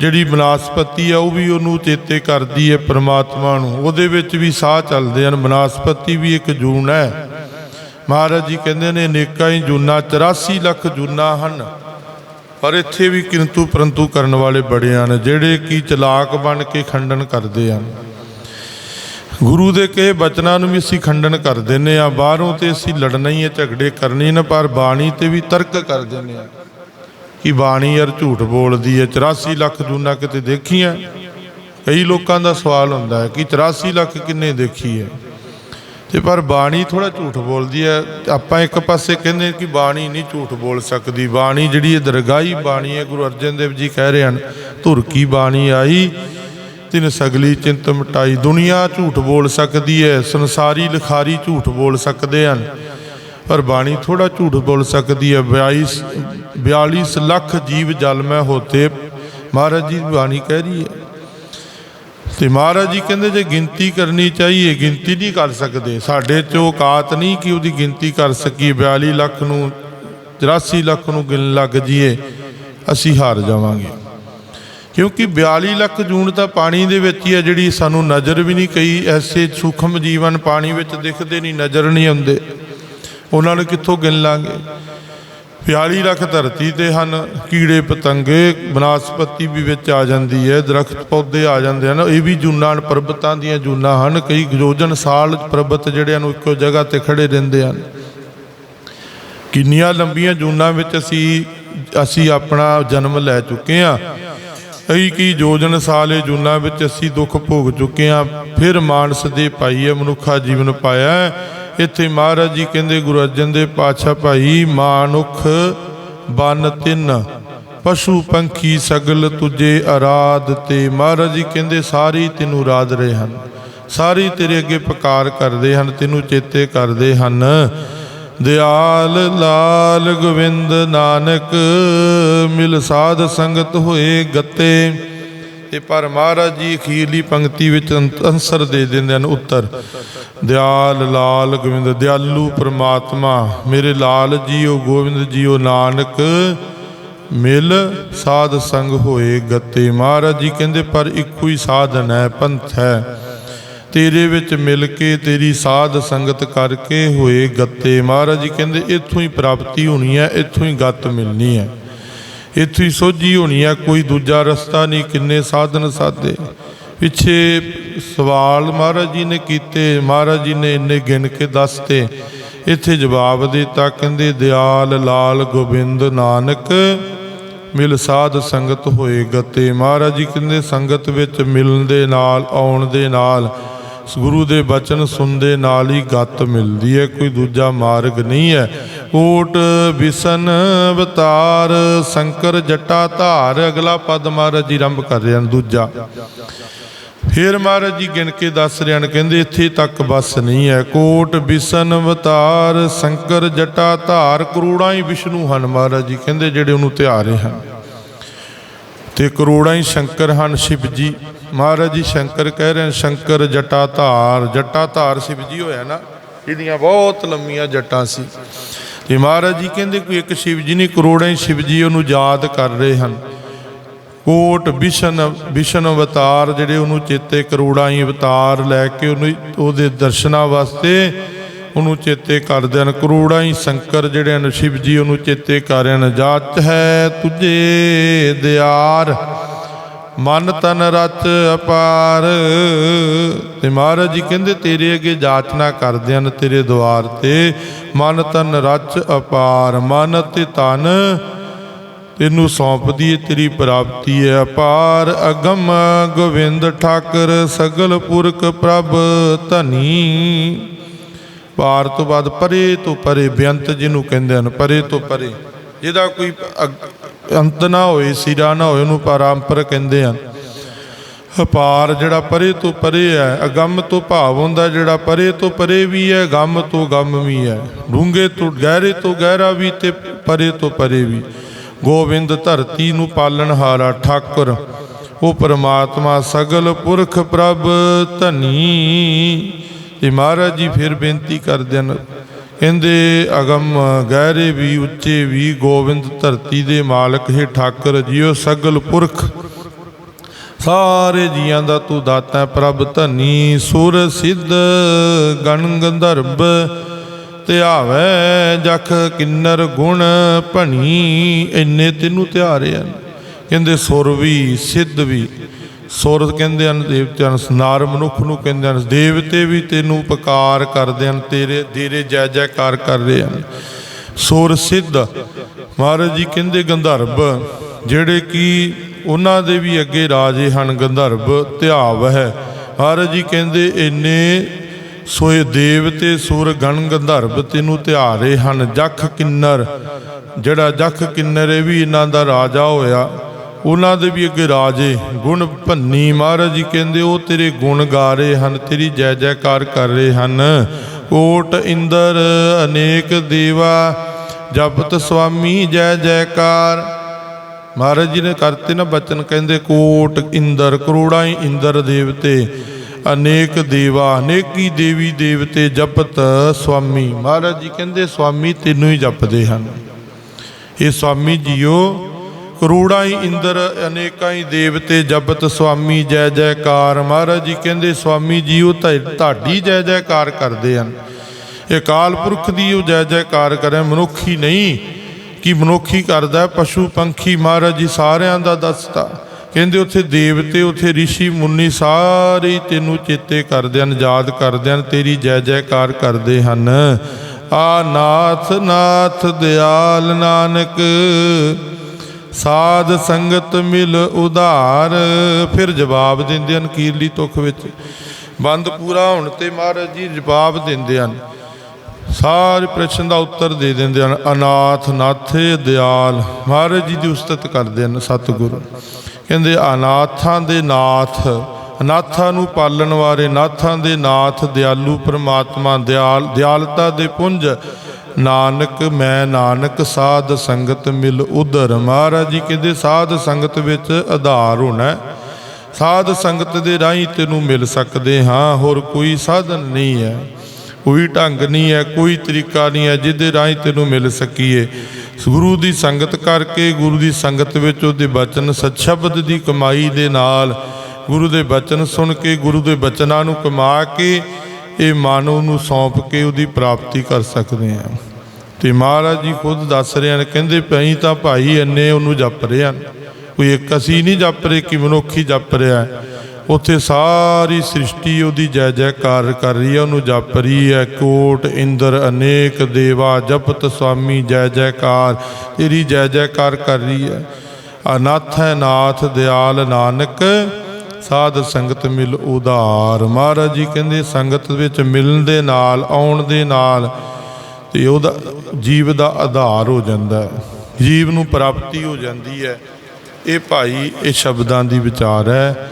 ਜਿਹੜੀ ਬਨਾਸਪਤੀ ਆ ਉਹ ਵੀ ਉਹਨੂੰ ਚੇਤੇ ਕਰਦੀ ਹੈ ਪ੍ਰਮਾਤਮਾ ਨੂੰ। ਉਹਦੇ ਵਿੱਚ ਵੀ ਸਾਹ ਚੱਲਦੇ ਹਨ, ਬਨਾਸਪਤੀ ਵੀ ਇੱਕ ਜੂਨ ਹੈ। ਮਹਾਰਾਜ ਜੀ ਕਹਿੰਦੇ ਨੇ ਅਨੇਕਾਂ ਹੀ ਜੂਨਾ 84 ਲੱਖ ਜੂਨਾ ਹਨ। ਪਰ ਇੱਥੇ ਵੀ ਕਿੰਤੂ ਪਰੰਤੂ ਕਰਨ ਵਾਲੇ ਬੜੇ ਹਨ, ਜਿਹੜੇ ਕੀ ਚਲਾਕ ਬਣ ਕੇ ਖੰਡਨ ਕਰਦੇ ਹਨ। ਗੁਰੂ ਦੇ ਕਹੇ ਬਚਨਾਂ ਨੂੰ ਵੀ ਅਸੀਂ ਖੰਡਨ ਕਰ ਦਿੰਨੇ ਆ ਬਾਹਰੋਂ ਤੇ ਅਸੀਂ ਲੜਨਾ ਹੀ ਹੈ, ਝਗੜੇ ਕਰਨੇ ਨੇ, ਪਰ ਬਾਣੀ ਤੇ ਵੀ ਤਰਕ ਕਰ ਦਿੰਨੇ ਆ ਕਿ ਬਾਣੀ ਯਾਰ ਝੂਠ ਬੋਲਦੀ ਹੈ। 84 ਲੱਖ ਜੂਨਾ ਕਿਤੇ ਦੇਖੀਆਂ? ਕਈ ਲੋਕਾਂ ਦਾ ਸਵਾਲ ਹੁੰਦਾ ਹੈ ਕਿ 84 ਲੱਖ ਕਿੰਨੇ ਦੇਖੀ ਹੈ? ਤੇ ਪਰ ਬਾਣੀ ਥੋੜਾ ਝੂਠ ਬੋਲਦੀ ਹੈ। ਆਪਾਂ ਇੱਕ ਪਾਸੇ ਕਹਿੰਦੇ ਕਿ ਬਾਣੀ ਨਹੀਂ ਝੂਠ ਬੋਲ ਸਕਦੀ। ਬਾਣੀ ਜਿਹੜੀ ਇਹ ਦਰਗਾਹੀ ਬਾਣੀ ਹੈ, ਗੁਰੂ ਅਰਜਨ ਦੇਵ ਜੀ ਕਹਿ ਰਹੇ ਹਨ, ਧੁਰ ਕੀ ਬਾਣੀ ਆਈ? ਤਿਨ ਸਗਲੀ ਚਿੰਤ ਮਟਾਈ। ਦੁਨੀਆ ਝੂਠ ਬੋਲ ਸਕਦੀ ਹੈ, ਸੰਸਾਰੀ ਲਿਖਾਰੀ ਝੂਠ ਬੋਲ ਸਕਦੇ ਹਨ। ਪਰ ਬਾਣੀ ਥੋੜਾ ਝੂਠ ਬੋਲ ਸਕਦੀ ਹੈ। 22 42 ਲੱਖ ਜੀਵ ਜਲ ਮੈਂ ਹੋਤੇ। ਮਹਾਰਾਜ ਜੀ ਬਾਣੀ ਕਹਿ ਰਹੀ ਹੈ ਤੇ ਮਹਾਰਾਜ ਜੀ ਕਹਿੰਦੇ ਜੇ ਗਿਣਤੀ ਕਰਨੀ ਚਾਹੀਏ, ਗਿਣਤੀ ਨਹੀਂ ਕਰ ਸਕਦੇ। ਸਾਡੇ ਚ ਔਕਾਤ ਨਹੀਂ ਕਿ ਉਹਦੀ ਗਿਣਤੀ ਕਰ ਸਕੀਏ। 42 ਲੱਖ ਨੂੰ 84 ਲੱਖ ਨੂੰ ਗਿਣ ਲੱਗ ਜੀਏ ਅਸੀਂ ਹਾਰ ਜਾਵਾਂਗੇ। ਕਿਉਂਕਿ 42 ਲੱਖ ਜੂਨ ਤਾਂ ਪਾਣੀ ਦੇ ਵਿੱਚ ਹੀ ਹੈ, ਜਿਹੜੀ ਸਾਨੂੰ ਨਜ਼ਰ ਵੀ ਨਹੀਂ ਕਈ। ਐਸੇ ਸੂਖਮ ਜੀਵਨ ਪਾਣੀ ਵਿੱਚ ਦਿਖਦੇ ਨਹੀਂ, ਨਜ਼ਰ ਨਹੀਂ ਆਉਂਦੇ। ਉਹਨਾਂ ਨੂੰ ਕਿੱਥੋਂ ਗਿਣ ਲਾਂਗੇ? ਪਿਆਲੀ ਰੱਖ ਧਰਤੀ ਤੇ ਹਨ, ਕੀੜੇ ਪਤੰਗੇ, ਬਨਸਪਤੀ ਵੀ ਵਿੱਚ ਆ ਜਾਂਦੀ ਹੈ, ਦਰਖਤ ਪੌਦੇ ਆ ਜਾਂਦੇ ਹਨ, ਇਹ ਵੀ ਜੂਨਾਂ ਪਰਬਤਾਂ ਦੀਆਂ ਜੂਨਾਂ ਹਨ, ਕਈ ਗਜੋਜਨ ਸਾਲ ਪਰਬਤ ਜਿਹੜਿਆਂ ਨੂੰ ਇੱਕੋ ਜਗ੍ਹਾ ਤੇ ਖੜੇ ਰਹਿੰਦੇ ਹਨ। ਕਿੰਨੀਆਂ ਲੰਬੀਆਂ ਜੂਨਾਂ ਵਿੱਚ ਅਸੀਂ ਅਸੀਂ ਆਪਣਾ ਜਨਮ ਲੈ ਚੁੱਕੇ ਹਾਂ। ਕਈ ਕੀ ਜੋਜਨ ਸਾਲ ਇਹ ਜੂਨਾਂ ਵਿੱਚ ਅਸੀਂ ਦੁੱਖ ਭੋਗ ਚੁੱਕੇ ਹਾਂ, ਫਿਰ ਮਾਨਸ ਦੇ ਪਾਈਏ ਮਨੁੱਖਾ ਜੀਵਨ ਪਾਇਆ ਇੱਥੇ ਮਹਾਰਾਜ ਜੀ ਕਹਿੰਦੇ, ਗੁਰੂ ਅਰਜਨ ਦੇ ਪਾਤਸ਼ਾਹ ਭਾਈ, ਮਾਨੁਖ ਬਨ ਤਿੰਨ, ਪਸ਼ੂ ਪੰਖੀ ਸਗਲ ਤੁਝੇ ਆਰਾਧ ਤੇ। ਮਹਾਰਾਜ ਜੀ ਕਹਿੰਦੇ, ਸਾਰੀ ਤੈਨੂੰ ਰਾਧ ਰਹੇ ਹਨ। ਸਾਰੀ ਤੇਰੇ ਅੱਗੇ ਪੁਕਾਰ ਕਰਦੇ ਹਨ, ਤੈਨੂੰ ਚੇਤੇ ਕਰਦੇ ਹਨ। ਦਿਆਲ ਲਾਲ ਗੋਬਿੰਦ ਨਾਨਕ, ਮਿਲ ਸਾਧ ਸੰਗਤ ਹੋਏ ਗੱਤੇ। ਤੇ ਪਰ ਮਹਾਰਾਜ ਜੀ ਅਖੀਰਲੀ ਪੰਕਤੀ ਵਿੱਚ ਅੰਤ- ਅੰਸਰ ਦੇ ਦਿੰਦੇ ਹਨ ਉੱਤਰ। ਦਿਆਲ ਲਾਲ ਗੋਬਿੰਦ, ਦਿਆਲੂ ਪ੍ਰਮਾਤਮਾ, ਮੇਰੇ ਲਾਲ ਜੀਓ ਗੋਬਿੰਦ ਜੀਓ ਨਾਨਕ, ਮਿਲ ਸਾਧ ਸੰਗ ਹੋਏ ਗੱਤੇ। ਮਹਾਰਾਜ ਜੀ ਕਹਿੰਦੇ, ਪਰ ਇੱਕੋ ਹੀ ਸਾਧਨ ਹੈ, ਪੰਥ ਹੈ। ਤੇਰੇ ਵਿੱਚ ਮਿਲ ਕੇ ਤੇਰੀ ਸਾਧ ਸੰਗਤ ਕਰਕੇ ਹੋਏ ਗੱਤੇ। ਮਹਾਰਾਜ ਜੀ ਕਹਿੰਦੇ, ਇੱਥੋਂ ਹੀ ਪ੍ਰਾਪਤੀ ਹੋਣੀ ਹੈ, ਇੱਥੋਂ ਹੀ ਗੱਤ ਮਿਲਣੀ ਹੈ। ਇੱਥੇ ਹੀ ਸੋਝੀ ਹੋਣੀ ਆ, ਕੋਈ ਦੂਜਾ ਰਸਤਾ ਨਹੀਂ, ਕਿੰਨੇ ਸਾਧਨ ਸਾਧੇ। ਪਿੱਛੇ ਸਵਾਲ ਮਹਾਰਾਜ ਜੀ ਨੇ ਕੀਤੇ, ਮਹਾਰਾਜ ਜੀ ਨੇ ਇੰਨੇ ਗਿਣ ਕੇ ਦੱਸਤੇ। ਇੱਥੇ ਜਵਾਬ ਦਿੱਤਾ, ਕਹਿੰਦੇ, ਦਿਆਲ ਲਾਲ ਗੋਬਿੰਦ ਨਾਨਕ, ਮਿਲ ਸਾਧ ਸੰਗਤ ਹੋਏ ਗਤੇ। ਮਹਾਰਾਜ ਜੀ ਕਹਿੰਦੇ, ਸੰਗਤ ਵਿੱਚ ਮਿਲਣ ਦੇ ਨਾਲ, ਆਉਣ ਦੇ ਨਾਲ ਗੁਰੂ ਦੇ ਬਚਨ ਸੁਣਦੇ ਨਾਲ ਹੀ ਗੱਤ ਮਿਲਦੀ ਹੈ, ਕੋਈ ਦੂਜਾ ਮਾਰਗ ਨਹੀਂ ਹੈ। ਕੋਟ ਵਿਸ਼ਨ ਅਵਤਾਰ, ਸ਼ੰਕਰ ਜਟਾ ਧਾਰ, ਅਗਲਾ ਪਦ ਮਹਾਰਾਜ ਜੀ ਆਰੰਭ ਕਰ ਰਹੇ ਹਨ, ਦੂਜਾ। ਫਿਰ ਮਹਾਰਾਜ ਜੀ ਗਿਣ ਕੇ ਦੱਸ ਰਹੇ ਹਨ, ਕਹਿੰਦੇ ਇੱਥੇ ਤੱਕ ਬਸ ਨਹੀਂ ਹੈ। ਕੋਟ ਵਿਸ਼ਨ ਅਵਤਾਰ, ਸ਼ੰਕਰ ਜਟਾ ਧਾਰ, ਕਰੋੜਾਂ ਹੀ ਵਿਸ਼ਨੂੰ ਹਨ ਮਹਾਰਾਜ ਜੀ, ਕਹਿੰਦੇ ਜਿਹੜੇ ਉਹਨੂੰ ਧਿਆਰੇ ਹਨ। ਤੇ ਕਰੋੜਾਂ ਹੀ ਸ਼ੰਕਰ ਹਨ ਸ਼ਿਵ ਜੀ। ਮਹਾਰਾਜ ਜੀ ਸ਼ੰਕਰ ਕਹਿ ਰਹੇ ਸ਼ੰਕਰ ਜਟਾ ਧਾਰ ਜਟਾ ਧਾਰ ਸ਼ਿਵ ਜੀ ਹੋਇਆ ਨਾ, ਇਹਦੀਆਂ ਬਹੁਤ ਲੰਮੀਆਂ ਜਟਾਂ ਸੀ। ਤੇ ਮਹਾਰਾਜ ਜੀ ਕਹਿੰਦੇ ਕੋਈ ਇੱਕ ਸ਼ਿਵ ਜੀ ਨਹੀਂ ਕਰੋੜਾਂ ਹੀ ਸ਼ਿਵ ਜੀ ਉਹਨੂੰ ਯਾਦ ਕਰ ਰਹੇ ਹਨ। ਕੋਟ, ਵਿਸ਼ਨ ਵਿਸ਼ਨ ਅਵਤਾਰ ਜਿਹੜੇ ਉਹਨੂੰ ਚੇਤੇ ਕਰੋੜਾਂ ਹੀ ਅਵਤਾਰ ਲੈ ਕੇ ਉਹਨੂੰ ਉਹਦੇ ਦਰਸ਼ਨਾਂ ਵਾਸਤੇ ਉਹਨੂੰ ਚੇਤੇ ਕਰਦੇ ਹਨ। ਕਰੋੜਾਂ ਹੀ ਸ਼ੰਕਰ ਜਿਹੜੇ ਹਨ, ਸ਼ਿਵ ਜੀ ਉਹਨੂੰ ਚੇਤੇ ਕਰ ਰਹੇ ਹਨ। ਜਾਤ ਹੈ ਤੁਝੇ ਦਿਆਰ ਮਨ ਤਨ ਰਚ ਅਪਾਰ। ਤੇ ਮਹਾਰਾਜ ਜੀ ਕਹਿੰਦੇ, ਤੇਰੇ ਅੱਗੇ ਜਾਚਨਾ ਕਰਦੇ ਹਨ, ਤੇਰੇ ਦਵਾਰ ਤੇ ਮਨ ਤਨ ਰਚ ਅਪਾਰ। ਮਨ ਤੇ ਤਨ ਤੈਨੂੰ ਸੌਂਪਦੀ ਏ, ਤੇਰੀ ਪ੍ਰਾਪਤੀ ਹੈ ਅਪਾਰ। ਅਗਮ ਗੋਵਿੰਦ ਠਾਕਰ, ਸਗਲ ਪੁਰਖ ਪ੍ਰਭ ਧਨੀ। ਪਾਰ ਤੋਂ ਬਾਅਦ ਪਰੇ ਤੋਂ ਪਰੇ, ਬੇਅੰਤ ਜਿਹਨੂੰ ਕਹਿੰਦੇ ਹਨ, ਪਰੇ ਤੋਂ ਪਰੇ। ਜਿਹਦਾ ਕੋਈ ਅੰਤ ਨਾ ਹੋਏ ਸਿਰਾ ਨਾ ਹੋਏ, ਉਹਨੂੰ ਪਰੰਪਰ ਕਹਿੰਦੇ ਆ ਅਪਾਰ ਜਿਹੜਾ ਪਰੇ ਤੋਂ ਪਰੇ ਹੈ, ਅਗੰਮ ਤੋਂ ਭਾਵ ਹੁੰਦਾ ਜਿਹੜਾ ਪਰੇ ਤੋਂ ਪਰੇ ਵੀ ਹੈ, ਗੰਮ ਤੋਂ ਗੰਮ ਵੀ ਹੈ। ਡੂੰਘੇ ਤੋਂ ਗਹਿਰੇ ਤੋਂ ਗਹਿਰਾ ਵੀ ਤੇ ਪਰੇ ਤੋਂ ਪਰੇ ਵੀ। ਗੋਬਿੰਦ ਧਰਤੀ ਨੂੰ ਪਾਲਣਹਾਰਾ ਠਾਕੁਰ, ਉਹ ਪਰਮਾਤਮਾ ਸਗਲ ਪੁਰਖ ਪ੍ਰਭ ਧਨੀ। ਤੇ ਮਹਾਰਾਜ ਜੀ ਫਿਰ ਬੇਨਤੀ ਕਰਦੇ ਹਨ ਕਹਿੰਦੇ ਅਗਮ ਗਹਿਰੇ ਵੀ ਉੱਚੇ ਵੀ ਗੋਬਿੰਦ ਧਰਤੀ ਦੇ ਮਾਲਕ ਹੈ ਠਾਕਰ ਜੀਓ ਸਗਲ ਪੁਰਖ। ਸਾਰੇ ਜੀਆਂ ਦਾ ਤੂੰ ਦਾਤਾ ਪ੍ਰਭ ਧਨੀ ਸੁਰ ਸਿੱਧ ਗਣ ਗੰਧਰਵ ਧਿਆਵੈ ਜਖ ਕਿੰਨਰ ਗੁਣ ਭਣੀ, ਇੰਨੇ ਤੈਨੂੰ ਧਿਆਰੇ ਹਨ। ਕਹਿੰਦੇ, ਸੁਰ ਵੀ, ਸਿੱਧ ਵੀ। ਸੁਰ ਕਹਿੰਦੇ ਹਨ ਦੇਵਤਿਆਂ ਨੂੰ ਨਾਰ ਮਨੁੱਖ ਨੂੰ ਕਹਿੰਦੇ ਹਨ, ਦੇਵਤੇ ਵੀ ਤੈਨੂੰ ਪਕਾਰ ਕਰਦੇ ਹਨ, ਤੇਰੇ ਤੇਰੇ ਜੈ ਜੈਕਾਰ ਕਰ ਰਹੇ ਹਨ। ਸੁਰ ਸਿੱਧ, ਮਹਾਰਾਜ ਜੀ ਕਹਿੰਦੇ ਗੰਧਰਵ, ਜਿਹੜੇ ਕਿ ਉਹਨਾਂ ਦੇ ਵੀ ਅੱਗੇ ਰਾਜੇ ਹਨ, ਗੰਧਰਵ ਧਿਆਵ ਹੈ। ਮਹਾਰਾਜ ਜੀ ਕਹਿੰਦੇ, ਇੰਨੇ ਸੋਏ ਦੇਵਤੇ, ਸੁਰ ਗਣ ਗੰਧਰਵ ਤੈਨੂੰ ਧਿਆਰੇ ਹਨ, ਜਖ ਕਿੰਨਰ, ਜਿਹੜਾ ਜਖ ਕਿੰਨਰ ਇਹ ਵੀ ਇਹਨਾਂ ਦਾ ਰਾਜਾ ਹੋਇਆ ਉਹਨਾਂ ਦੇ ਵੀ ਅੱਗੇ ਰਾਜੇ ਗੁਣ ਭੰਨੀ ਮਹਾਰਾਜ ਜੀ ਕਹਿੰਦੇ, ਉਹ ਤੇਰੇ ਗੁਣ ਗਾ ਰਹੇ ਹਨ, ਤੇਰੀ ਜੈ ਜੈਕਾਰ ਕਰ ਰਹੇ ਹਨ। ਕੋਟ ਇੰਦਰ ਅਨੇਕ ਦੇਵਾ, ਜਪਤ ਸੁਆਮੀ ਜੈ ਜੈਕਾਰ। ਮਹਾਰਾਜ ਜੀ ਨੇ ਕਰਤੇ ਨਾ ਬਚਨ, ਕਹਿੰਦੇ, ਕੋਟ ਇੰਦਰ, ਕਰੋੜਾਂ ਹੀ ਇੰਦਰ ਦੇਵਤੇ, ਅਨੇਕ ਦੇਵਾ, ਅਨੇਕੀ ਦੇਵੀ ਦੇਵਤੇ ਜਪਤ ਸੁਆਮੀ। ਮਹਾਰਾਜ ਜੀ ਕਹਿੰਦੇ, ਸੁਆਮੀ ਤੈਨੂੰ ਹੀ ਜਪਦੇ ਹਨ। ਇਹ ਸੁਆਮੀ ਜੀਓ ਕਰੋੜਾਂ ਹੀ ਇੰਦਰ, ਅਨੇਕਾਂ ਹੀ ਦੇਵਤੇ ਜਪਤ ਸੁਆਮੀ ਜੈ ਜੈਕਾਰ। ਮਹਾਰਾਜ ਜੀ ਕਹਿੰਦੇ, ਸੁਆਮੀ ਜੀ, ਉਹ ਤੁਹਾਡੀ ਜੈ ਜੈਕਾਰ ਕਰਦੇ ਹਨ। ਇਹ ਅਕਾਲ ਪੁਰਖ ਦੀ ਉਹ ਜੈ ਜੈਕਾਰ ਕਰੇ। ਮਨੁੱਖੀ ਨਹੀਂ, ਕਿ ਮਨੁੱਖੀ ਕਰਦਾ ਪਸ਼ੂ, ਪੰਖੀ, ਮਹਾਰਾਜ ਜੀ ਸਾਰਿਆਂ ਦਾ ਦੱਸਤਾ। ਕਹਿੰਦੇ, ਉੱਥੇ ਦੇਵਤੇ, ਉੱਥੇ ઋષਿ ਮੁੰਨੀ ਸਾਰੇ ਹੀ ਤੈਨੂੰ ਚੇਤੇ ਕਰਦੇ ਹਨ, ਯਾਦ ਕਰਦੇ ਹਨ, ਤੇਰੀ ਜੈ ਜੈਕਾਰ ਕਰਦੇ ਹਨ। ਆ ਨਾਥ ਨਾਥ, ਦਿਆਲ ਨਾਨਕ ਸਾਧ ਸੰਗਤ ਮਿਲ ਉਧਾਰ। ਫਿਰ ਜਵਾਬ ਦਿੰਦੇ ਹਨ ਕੀਰਲੀ ਤੁਖ ਵਿੱਚ। ਬੰਦ ਪੂਰਾ ਹੋਣ ਤੇ ਮਹਾਰਾਜ ਜੀ ਜਵਾਬ ਦਿੰਦੇ ਹਨ। ਸਾਰੇ ਪ੍ਰਸ਼ਨ ਦਾ ਉੱਤਰ ਦੇ ਦਿੰਦੇ ਹਨ, ਅਨਾਥ ਨਾਥੇ ਦਿਆਲ। ਮਹਾਰਾਜ ਜੀ ਦੀ ਉਸਤਤ ਕਰਦੇ ਹਨ ਸਤਿਗੁਰੂ। ਕਹਿੰਦੇ, ਅਨਾਥਾਂ ਦੇ ਨਾਥ, ਅਨਾਥਾਂ ਨੂੰ ਪਾਲਣ ਵਾਲੇ ਨਾਥਾਂ ਦੇ ਨਾਥ, ਦਿਆਲੂ ਪ੍ਰਮਾਤਮਾ ਦਿਆਲ, ਦਿਆਲਤਾ ਦੇ ਪੁੰਜ ਨਾਨਕ, ਮੈਂ ਨਾਨਕ, ਸਾਧ ਸੰਗਤ ਮਿਲ ਉਧਰ। ਮਹਾਰਾਜ ਜੀ ਕਹਿੰਦੇ, ਸਾਧ ਸੰਗਤ ਵਿੱਚ ਆਧਾਰ ਹੋਣਾ ਸਾਧ ਸੰਗਤ ਦੇ ਰਾਹੀਂ ਤੈਨੂੰ ਮਿਲ ਸਕਦੇ ਹਾਂ, ਹੋਰ ਕੋਈ ਸਾਧਨ ਨਹੀਂ ਹੈ। ਕੋਈ ਢੰਗ ਨਹੀਂ ਹੈ, ਕੋਈ ਤਰੀਕਾ ਨਹੀਂ ਹੈ ਜਿਹਦੇ ਰਾਹੀਂ ਤੈਨੂੰ ਮਿਲ ਸਕੀਏ। ਗੁਰੂ ਦੀ ਸੰਗਤ ਕਰਕੇ, ਗੁਰੂ ਦੀ ਸੰਗਤ ਵਿੱਚ ਉਹਦੇ ਬਚਨ, ਸਤਸ਼ਬਦ ਦੀ ਕਮਾਈ ਦੇ ਨਾਲ, ਗੁਰੂ ਦੇ ਬਚਨ ਸੁਣ ਕੇ, ਗੁਰੂ ਦੇ ਬਚਨਾਂ ਨੂੰ ਕਮਾ ਕੇ, ਇਹ ਮਾਨਵ ਨੂੰ ਸੌਂਪ ਕੇ ਉਹਦੀ ਪ੍ਰਾਪਤੀ ਕਰ ਸਕਦੇ ਹਾਂ। ਤੇ ਮਹਾਰਾਜ ਜੀ ਖੁਦ ਦੱਸ ਰਹੇ ਹਨ, ਕਹਿੰਦੇ ਪਈ ਤਾਂ ਭਾਈ ਇੰਨੇ ਉਹਨੂੰ ਜਪ ਰਹੇ ਹਨ। ਕੋਈ ਇੱਕ ਅਸੀਂ ਨਹੀਂ ਜਪ ਰਹੇ ਕਿ ਮਨੁੱਖ ਹੀ ਜਪ ਰਿਹਾ ਉੱਥੇ ਸਾਰੀ ਸ੍ਰਿਸ਼ਟੀ ਉਹਦੀ ਜੈ ਜੈਕਾਰ ਕਰ ਰਹੀ ਹੈ, ਉਹਨੂੰ ਜਪ ਰਹੀ ਹੈ। ਕੋਟ, ਇੰਦਰ, ਅਨੇਕ ਦੇਵਾ, ਜਪਤ ਸੁਆਮੀ, ਜੈ ਜੈਕਾਰ, ਤੇਰੀ ਜੈ ਜੈਕਾਰ ਕਰ ਰਹੀ ਹੈ। ਅਨਾਥ ਹੈ ਨਾਥ, ਦਿਆਲ ਨਾਨਕ, ਸਾਧ ਸੰਗਤ ਮਿਲ ਉਧਾਰ। ਮਹਾਰਾਜ ਜੀ ਕਹਿੰਦੇ, ਸੰਗਤ ਵਿੱਚ ਮਿਲਣ ਦੇ ਨਾਲ, ਆਉਣ ਦੇ ਨਾਲ ਤੇ ਉਹਦਾ ਜੀਵ ਦਾ ਆਧਾਰ ਹੋ ਜਾਂਦਾ ਹੈ। ਜੀਵ ਨੂੰ ਪ੍ਰਾਪਤੀ ਹੋ ਜਾਂਦੀ ਹੈ। ਇਹ ਭਾਈ, ਇਹ ਸ਼ਬਦਾਂ ਦੀ ਵਿਚਾਰ ਹੈ।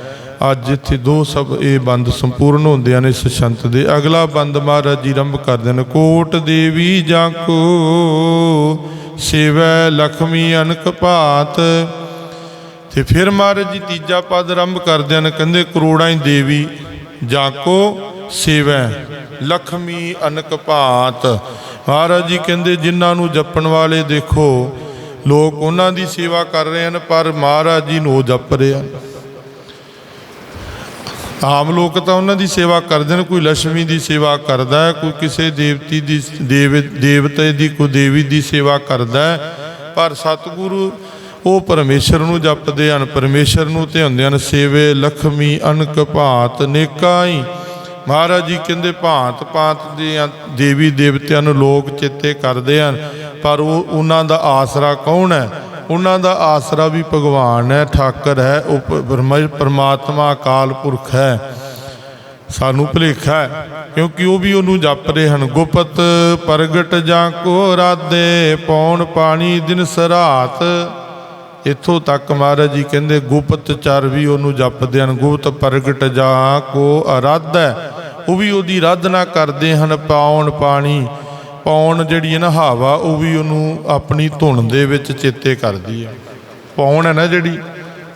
ਅੱਜ ਇੱਥੇ ਦੋ ਸਭ ਇਹ ਬੰਦ ਸੰਪੂਰਨ ਹੁੰਦੇ ਹਨ ਇਸ ਸੰਤ ਦੇ। ਅਗਲਾ ਬੰਦ ਮਹਾਰਾਜ ਜੀ ਆਰੰਭ ਕਰਦੇ ਨੇ ਕੋਟ ਦੇਵੀ ਜਾਂ ਕੋ ਸੇਵੈ ਲਖਮੀ ਅਨਕ ਭਾਤ। ਤੇ ਫਿਰ ਮਹਾਰਾਜ ਜੀ ਤੀਜਾ ਪਦ ਆਰੰਭ ਕਰਦੇ ਹਨ ਕਹਿੰਦੇ ਕਰੋੜਾਂ ਹੀ ਦੇਵੀ ਜਾਂ ਕੋ ਸੇਵੈ ਲਖਮੀ ਅਨਕ ਭਾਤ। ਮਹਾਰਾਜ ਜੀ ਕਹਿੰਦੇ, ਜਿਨ੍ਹਾਂ ਨੂੰ ਜਪਣ ਵਾਲੇ ਦੇਖੋ, ਲੋਕ ਉਹਨਾਂ ਦੀ ਸੇਵਾ ਕਰ ਰਹੇ ਹਨ, ਪਰ ਮਹਾਰਾਜ ਜੀ ਨੂੰ ਜਪ ਰਹੇ ਹਨ। ਆਮ ਲੋਕ ਤਾਂ ਉਹਨਾਂ ਦੀ ਸੇਵਾ ਕਰਦੇ ਨੇ, ਕੋਈ ਲక్ష్ਮੀ ਦੀ ਸੇਵਾ ਕਰਦਾ ਹੈ, ਕੋਈ ਕਿਸੇ ਦੇਵਤੀ ਦੀ, ਦੇਵ, ਦੇਵਤੇ ਦੀ, ਕੋਈ ਦੇਵੀ ਦੀ ਸੇਵਾ ਕਰਦਾ ਹੈ, ਪਰ ਸਤਿਗੁਰੂ ਉਹ ਪਰਮੇਸ਼ਰ ਨੂੰ ਜਪਦੇ ਹਨ, ਪਰਮੇਸ਼ਰ ਨੂੰ ਧਿਆਉਂਦੇ ਹਨ, ਸੇਵੇ ਲਖਮੀ ਅਨਕ ਭਾਤ ਨੇਕਾਂ ਹੀ ਮਹਾਰਾਜ ਜੀ ਕਹਿੰਦੇ ਭਾਂਤ ਭਾਂਤ ਦੀਆਂ ਦੇਵੀ ਦੇਵਤਿਆਂ ਨੂੰ ਲੋਕ ਚੇਤੇ ਕਰਦੇ ਹਨ, ਪਰ ਉਹ ਉਹਨਾਂ ਦਾ ਆਸਰਾ ਕੌਣ ਹੈ? ਉਹਨਾਂ ਦਾ ਆਸਰਾ ਵੀ ਭਗਵਾਨ ਹੈ, ਠਾਕਰ ਹੈ, ਉਹ ਬ੍ਰਹਮ- ਪਰਮਾਤਮਾ ਅਕਾਲ ਪੁਰਖ ਹੈ। ਸਾਨੂੰ ਭੁਲੇਖਾ ਹੈ, ਕਿਉਂਕਿ ਉਹ ਵੀ ਉਹਨੂੰ ਜਪ ਰਹੇ ਹਨ। ਗੁਪਤ ਪ੍ਰਗਟ ਜਾਂ ਕੋ ਰਾਦੇ ਪੌਣ ਪਾਣੀ ਦਿਨ ਸਰਾਤ। ਇੱਥੋਂ ਤੱਕ ਮਹਾਰਾਜ ਜੀ ਕਹਿੰਦੇ ਗੁਪਤ ਚਰ ਵੀ ਉਹਨੂੰ ਜਪਦੇ ਹਨ। ਗੁਪਤ ਪ੍ਰਗਟ ਜਾਂ ਕੋ ਅਰਾਧ ਹੈ ਉਹ ਵੀ ਉਹਦੀ ਆਰਾਧਨਾ ਕਰਦੇ ਹਨ, ਪਾਉਣ ਪਾਣੀ। ਪੌਣ ਜਿਹੜੀ ਹੈ ਨਾ ਹਵਾ, ਉਹ ਵੀ ਉਹਨੂੰ ਆਪਣੀ ਧੁਨ ਦੇ ਵਿੱਚ ਚੇਤੇ ਕਰਦੀ ਹੈ ਪੌਣ ਹੈ ਨਾ ਜਿਹੜੀ,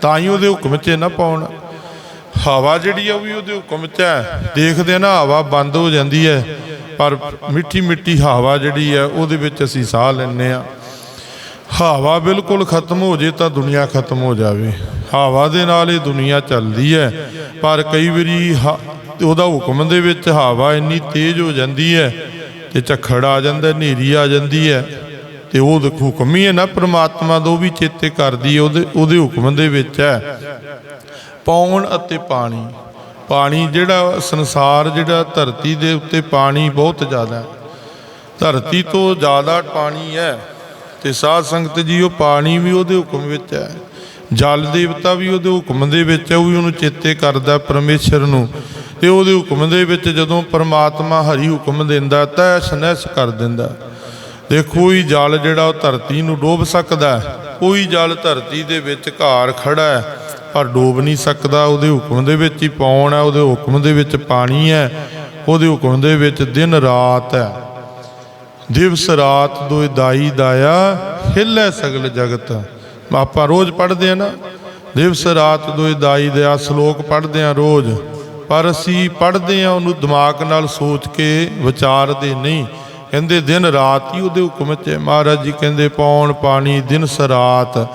ਤਾਂ ਹੀ ਉਹਦੇ ਹੁਕਮ 'ਚ ਨਾ ਪੌਣ ਹਵਾ ਜਿਹੜੀ ਆ, ਉਹ ਵੀ ਉਹਦੇ ਹੁਕਮ 'ਚ ਹੈ। ਦੇਖਦੇ ਆ ਨਾ, ਹਵਾ ਬੰਦ ਹੋ ਜਾਂਦੀ ਹੈ, ਪਰ ਮਿੱਠੀ ਮਿੱਠੀ ਹਵਾ ਜਿਹੜੀ ਹੈ, ਉਹਦੇ ਵਿੱਚ ਅਸੀਂ ਸਾਹ ਲੈਂਦੇ ਆ। ਹਵਾ ਬਿਲਕੁਲ ਖਤਮ ਹੋ ਜੇ ਤਾਂ ਦੁਨੀਆ ਖਤਮ ਹੋ ਜਾਵੇ। ਹਵਾ ਦੇ ਨਾਲ ਇਹ ਦੁਨੀਆ ਚੱਲਦੀ ਹੈ। ਪਰ ਕਈ ਵਾਰੀ ਹ- ਉਹਦਾ ਹੁਕਮ ਦੇ ਵਿੱਚ ਹਵਾ ਇੰਨੀ ਤੇਜ਼ ਹੋ ਜਾਂਦੀ ਹੈ ਤੇ ਝੱਖੜ ਆ ਜਾਂਦਾ, ਹਨੇਰੀ ਆ ਜਾਂਦੀ ਹੈ। ਤੇ ਉਹ ਦੇਖੋ ਹੁਕਮ ਹੀ ਹੈ ਨਾ, ਪ੍ਰਮਾਤਮਾ ਦਾ, ਉਹ ਵੀ ਚੇਤੇ ਕਰਦੀ ਹੈ, ਉਹਦੇ ਉਹਦੇ ਹੁਕਮ ਦੇ ਵਿੱਚ ਹੈ। ਪੌਣ ਅਤੇ ਪਾਣੀ। ਪਾਣੀ ਜਿਹੜਾ ਸੰਸਾਰ, ਜਿਹੜਾ ਧਰਤੀ ਦੇ ਉੱਤੇ ਪਾਣੀ ਬਹੁਤ ਜ਼ਿਆਦਾ ਧਰਤੀ ਤੋਂ ਜ਼ਿਆਦਾ ਪਾਣੀ ਹੈ ਤੇ ਸਾਧ ਸੰਗਤ ਜੀ, ਉਹ ਪਾਣੀ ਵੀ ਉਹਦੇ ਹੁਕਮ ਵਿੱਚ ਹੈ। ਜਲ ਦੇਵਤਾ ਵੀ ਉਹਦੇ ਹੁਕਮ ਦੇ ਵਿੱਚ ਹੈ ਉਹ ਵੀ ਉਹਨੂੰ ਚੇਤੇ ਕਰਦਾ ਪਰਮੇਸ਼ਰ ਨੂੰ। ਤੇ ਉਹਦੇ ਹੁਕਮ ਦੇ ਵਿੱਚ ਜਦੋਂ ਪਰਮਾਤਮਾ ਹਰੀ ਹੁਕਮ ਦਿੰਦਾ, ਤੈਸ ਨੈਸ ਕਰ ਦਿੰਦਾ। ਦੇਖੋ ਹੀ ਜਲ ਜਿਹੜਾ ਉਹ ਧਰਤੀ ਨੂੰ ਡੋਬ ਸਕਦਾ ਕੋਈ ਜਲ ਧਰਤੀ ਦੇ ਵਿੱਚ ਘਾਰ ਖੜਾ ਹੈ, ਪਰ ਡੋਬ ਨਹੀਂ ਸਕਦਾ, ਉਹਦੇ ਹੁਕਮ ਦੇ ਵਿੱਚ ਹੀ ਪੌਣ ਹੈ, ਉਹਦੇ ਹੁਕਮ ਦੇ ਵਿੱਚ ਪਾਣੀ ਹੈ, ਉਹਦੇ ਹੁਕਮ ਦੇ ਵਿੱਚ ਦਿਨ ਰਾਤ ਹੈ। ਦਿਵਸ ਰਾਤ ਦੋਇ ਦਾਈ ਦਾਇਆ, ਹਿੱਲੇ ਸਗਲ ਜਗਤ। ਆਪਾਂ ਰੋਜ਼ ਪੜ੍ਹਦੇ ਆ ਨਾ। ਦਿਵਸ ਰਾਤ ਦੋਇ ਦਾਈ ਦਇਆ ਸ਼ਲੋਕ ਪੜ੍ਹਦੇ ਆ ਰੋਜ਼। ਪਰ ਅਸੀਂ ਪੜ੍ਹਦੇ ਆ ਉਹਨੂੰ ਦਿਮਾਗ ਨਾਲ ਸੋਚ ਕੇ ਵਿਚਾਰਦੇ ਨਹੀਂ। ਕਹਿੰਦੇ ਦਿਨ ਰਾਤ ਹੀ ਉਹਦੇ ਹੁਕਮ 'ਚ ਮਹਾਰਾਜ ਜੀ ਕਹਿੰਦੇ ਪੌਣ ਪਾਣੀ ਦਿਨ ਸਰਾਤ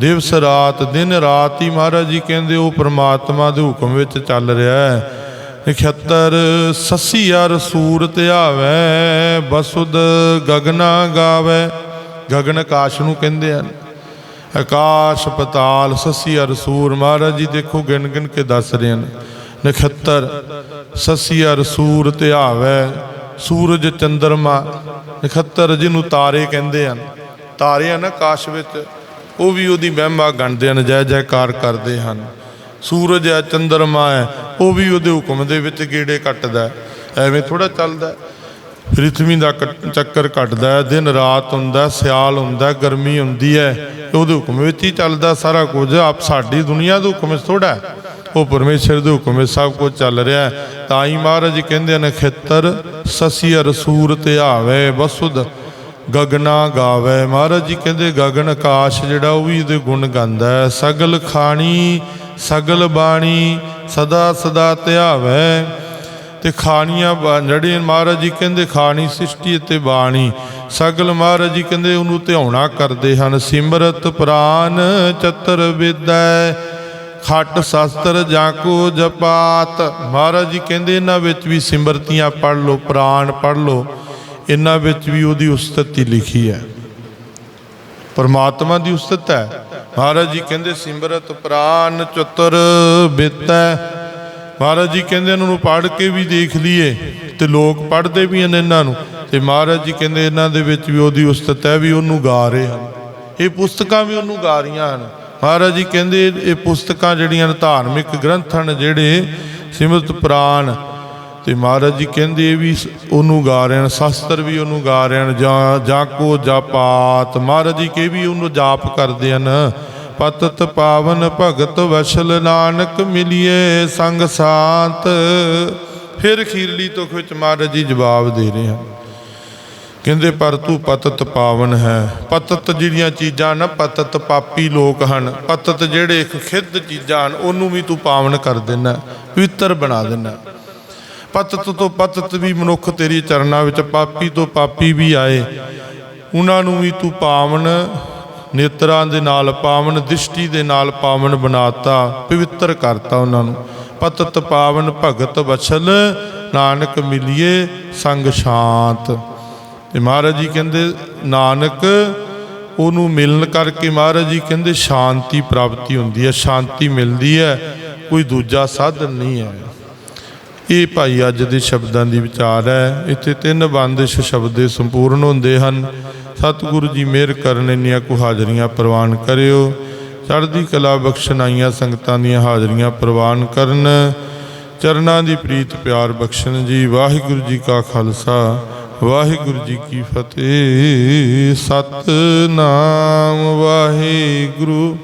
ਦਿਵਸ ਰਾਤ ਦਿਨ ਰਾਤ ਹੀ ਮਹਾਰਾਜ ਜੀ ਕਹਿੰਦੇ ਉਹ ਪ੍ਰਮਾਤਮਾ ਦੇ ਹੁਕਮ ਵਿੱਚ ਚੱਲ ਰਿਹਾ ਹੈ। ਨਖੱਤਰ ਸੱਸੀ ਅਰ ਸੂਰਤ ਆਵੈ, ਬਸੁਦ ਗਗਨਾ ਗਾਵੈ। ਗਗਨ ਆਕਾਸ਼ ਨੂੰ ਕਹਿੰਦੇ ਹਨ। ਆਕਾਸ਼ ਪਤਾਲ ਸੱਸੀ ਅਰ ਸੂਰ, ਮਹਾਰਾਜ ਜੀ ਦੇਖੋ ਗਿਣ ਗਿਣ ਕੇ ਦੱਸ ਰਹੇ ਹਨ। ਨਖੱਤਰ, ਸੱਸੀ ਅਰ ਸੂਰ ਧਿਆਵੈ ਸੂਰਜ ਚੰਦਰਮਾ। ਨਖੱਤਰ ਜਿਹਨੂੰ ਤਾਰੇ ਕਹਿੰਦੇ ਹਨ। ਤਾਰੇ ਹਨ ਆਕਾਸ਼ ਵਿੱਚ, ਉਹ ਵੀ ਉਹਦੀ ਮਹਿਮਾ ਗਣਦੇ ਹਨ, ਜੈ ਜੈਕਾਰ ਕਰਦੇ ਹਨ। ਸੂਰਜ ਹੈ, ਚੰਦਰਮਾ ਹੈ, ਉਹ ਵੀ ਉਹਦੇ ਹੁਕਮ ਦੇ ਵਿੱਚ ਗੇੜੇ ਕੱਟਦਾ ਐਵੇਂ ਥੋੜਾ ਚੱਲਦਾ ਪ੍ਰਿਥਵੀ ਦਾ ਕੱਟ- ਚੱਕਰ ਕੱਟਦਾ ਹੈ, ਦਿਨ ਰਾਤ ਹੁੰਦਾ ਸਿਆਲ ਹੁੰਦਾ ਗਰਮੀ ਹੁੰਦੀ ਹੈ। ਉਹਦੇ ਹੁਕਮ ਵਿੱਚ ਹੀ ਚੱਲਦਾ ਸਾਰਾ ਕੁਝ, ਆਪ ਸਾਡੀ ਦੁਨੀਆ ਦੇ ਹੁਕਮ ਵਿੱਚ ਥੋੜਾ ਉਹ ਪਰਮੇਸ਼ਰ ਦੇ ਹੁਕਮ ਵਿੱਚ ਸਭ ਕੁਝ ਚੱਲ ਰਿਹਾ ਹੈ। ਤਾਂ ਹੀ ਮਹਾਰਾਜ ਜੀ ਕਹਿੰਦੇ ਨੇ ਖੇਤਰ ਸਸੀ ਸੂਰ ਤੇ ਆਵੇ, ਬਸੁਦ ਗਗਨਾ ਗਾਵੇ। ਮਹਾਰਾਜ ਜੀ ਕਹਿੰਦੇ, ਗਗਨ ਆਕਾਸ਼ ਜਿਹੜਾ ਉਹ ਵੀ ਇਹਦੇ ਗੁਣ ਗਾਉਂਦਾ ਹੈ। ਸਗਲ ਖਾਣੀ, ਸਗਲ ਬਾਣੀ, ਸਦਾ ਸਦਾ ਧਿਆਵੇ ਤੇ ਖਾਣੀਆਂ ਬਾ- ਜਿਹੜੇ ਮਹਾਰਾਜ ਜੀ ਕਹਿੰਦੇ ਖਾਣੀ ਸ੍ਰਿਸ਼ਟੀ ਅਤੇ ਬਾਣੀ। ਸਗਲ ਮਹਾਰਾਜ ਜੀ ਕਹਿੰਦੇ ਉਹਨੂੰ ਧਿਆਉਣਾ ਕਰਦੇ ਹਨ। ਸਿਮਰਤ ਪ੍ਰਾਨ ਚਤਰ ਵਿਦੈ, ਖੱਟ ਸ਼ਾਸਤਰ ਜਾਂ ਕੋ ਜਪਾਤ। ਮਹਾਰਾਜ ਜੀ ਕਹਿੰਦੇ ਇਹਨਾਂ ਵਿੱਚ ਵੀ ਸਿਮਰਤੀਆਂ ਪੜ ਲਓ, ਪ੍ਰਾਨ ਪੜ ਲਓ। ਇਹਨਾਂ ਵਿੱਚ ਵੀ ਉਹਦੀ ਉਸਤਤੀ ਲਿਖੀ ਹੈ। ਪਰਮਾਤਮਾ ਦੀ ਉਸਤਤ ਹੈ। ਮਹਾਰਾਜ ਜੀ ਕਹਿੰਦੇ ਸਿਮਰਤ ਪ੍ਰਾਨ ਚਤੁਰ ਬਿਤੈ ਮਹਾਰਾਜ ਜੀ ਕਹਿੰਦੇ ਇਹਨਾਂ ਨੂੰ ਪੜ੍ਹ ਕੇ ਵੀ ਦੇਖ ਲਈਏ ਤੇ ਲੋਕ ਪੜ੍ਹਦੇ ਵੀ ਹਨ ਇਹਨਾਂ ਨੂੰ। ਤੇ ਮਹਾਰਾਜ ਜੀ ਕਹਿੰਦੇ ਇਹਨਾਂ ਦੇ ਵਿੱਚ ਵੀ ਉਹਦੀ ਉਸਤਤ ਹੈ ਵੀ ਉਹਨੂੰ ਗਾ ਰਹੇ ਹਨ। ਇਹ ਪੁਸਤਕਾਂ ਵੀ ਉਹਨੂੰ ਗਾ ਰਹੀਆਂ ਹਨ। ਮਹਾਰਾਜ ਜੀ ਕਹਿੰਦੇ ਇਹ ਪੁਸਤਕਾਂ ਜਿਹੜੀਆਂ ਧਾਰਮਿਕ ਗ੍ਰੰਥ ਹਨ ਜਿਹੜੇ ਸਿਮਰਤ ਪ੍ਰਾਨ ਤੇ ਮਹਾਰਾਜ ਜੀ ਕਹਿੰਦੇ ਇਹ ਵੀ ਉਹਨੂੰ ਗਾ ਰਹੇ ਹਨ, ਸ਼ਾਸਤਰ ਵੀ ਉਹਨੂੰ ਗਾ ਰਹੇ ਹਨ, ਜਾਂ ਜਾਂ ਕੋ ਜਾਪਾਤ। ਮਹਾਰਾਜ ਜੀ ਕੇ ਵੀ ਉਹਨੂੰ ਜਾਪ ਕਰਦੇ ਹਨ। ਪਤਤ ਪਾਵਨ ਭਗਤ ਵਸ਼ਲ ਨਾਨਕ ਮਿਲਿਏ ਸੰਗ ਸਾਤ। ਫਿਰ ਖੀਰਲੀ ਤੁਖ ਵਿੱਚ ਮਹਾਰਾਜ ਜੀ ਜਵਾਬ ਦੇ ਰਹੇ ਹਨ। ਕਹਿੰਦੇ, ਪਰ ਤੂੰ ਪਤਤ ਪਾਵਨ ਹੈ। ਪਤਤ ਜਿਹੜੀਆਂ ਚੀਜ਼ਾਂ ਨਾ, ਪਤਤ ਪਾਪੀ ਲੋਕ ਹਨ। ਪਤਤ ਜਿਹੜੇ ਖਿੱਦ ਚੀਜ਼ਾਂ ਹਨ, ਉਹਨੂੰ ਵੀ ਤੂੰ ਪਾਵਨ ਕਰ ਦੇਣਾ ਪਵਿੱਤਰ ਬਣਾ ਦੇਣਾ ਪਤਤ ਤੋਂ ਪਤਤ ਵੀ ਮਨੁੱਖ ਤੇਰੀ ਚਰਨਾਂ ਵਿੱਚ ਪਾਪੀ ਤੋਂ ਪਾਪੀ ਵੀ ਆਏ। ਉਹਨਾਂ ਨੂੰ ਵੀ ਤੂੰ ਪਾਵਨ ਨੇਤਰਾਂ ਦੇ ਨਾਲ ਪਾਵਨ ਦ੍ਰਿਸ਼ਟੀ ਦੇ ਨਾਲ ਪਾਵਨ ਬਣਾਤਾ, ਪਵਿੱਤਰ ਕਰਤਾ ਉਹਨਾਂ ਨੂੰ। ਪਤਤ ਪਾਵਨ ਭਗਤ ਵਛਲ, ਨਾਨਕ ਮਿਲਿਏ ਸੰਗ ਸ਼ਾਂਤ। ਤੇ ਮਹਾਰਾਜ ਜੀ ਕਹਿੰਦੇ, ਨਾਨਕ, ਉਹਨੂੰ ਮਿਲਣ ਕਰਕੇ ਮਹਾਰਾਜ ਜੀ ਕਹਿੰਦੇ, ਸ਼ਾਂਤੀ ਪ੍ਰਾਪਤੀ ਹੁੰਦੀ ਹੈ, ਸ਼ਾਂਤੀ ਮਿਲਦੀ ਹੈ, ਕੋਈ ਦੂਜਾ ਸਾਧਨ ਨਹੀਂ ਹੈ। ਇਹ ਭਾਈ ਅੱਜ ਦੇ ਸ਼ਬਦਾਂ ਦੀ ਵਿਚਾਰ ਹੈ, ਇੱਥੇ ਤਿੰਨ ਬੰਦ ਇਸ ਸ਼ਬਦ ਦੇ ਸੰਪੂਰਨ ਹੁੰਦੇ ਹਨ। ਸਤਿਗੁਰੂ ਜੀ ਮਿਹਰ ਕਰਨ ਇੰਨੀਆਂ ਕੁ ਹਾਜ਼ਰੀਆਂ ਪ੍ਰਵਾਨ ਕਰਿਓ। ਚੜ੍ਹਦੀ ਕਲਾ ਬਖਸ਼ਣ ਆਈਆਂ ਸੰਗਤਾਂ ਦੀਆਂ ਹਾਜ਼ਰੀਆਂ ਪ੍ਰਵਾਨ ਕਰਨ। ਚਰਨਾਂ ਦੀ ਪ੍ਰੀਤ ਪਿਆਰ ਬਖਸ਼ਣ ਜੀ। ਵਾਹਿਗੁਰੂ ਜੀ ਕਾ ਖਾਲਸਾ, ਵਾਹਿਗੁਰੂ ਜੀ ਕੀ ਫਤਿਹ। ਸਤਨਾਮ ਵਾਹਿਗੁਰੂ।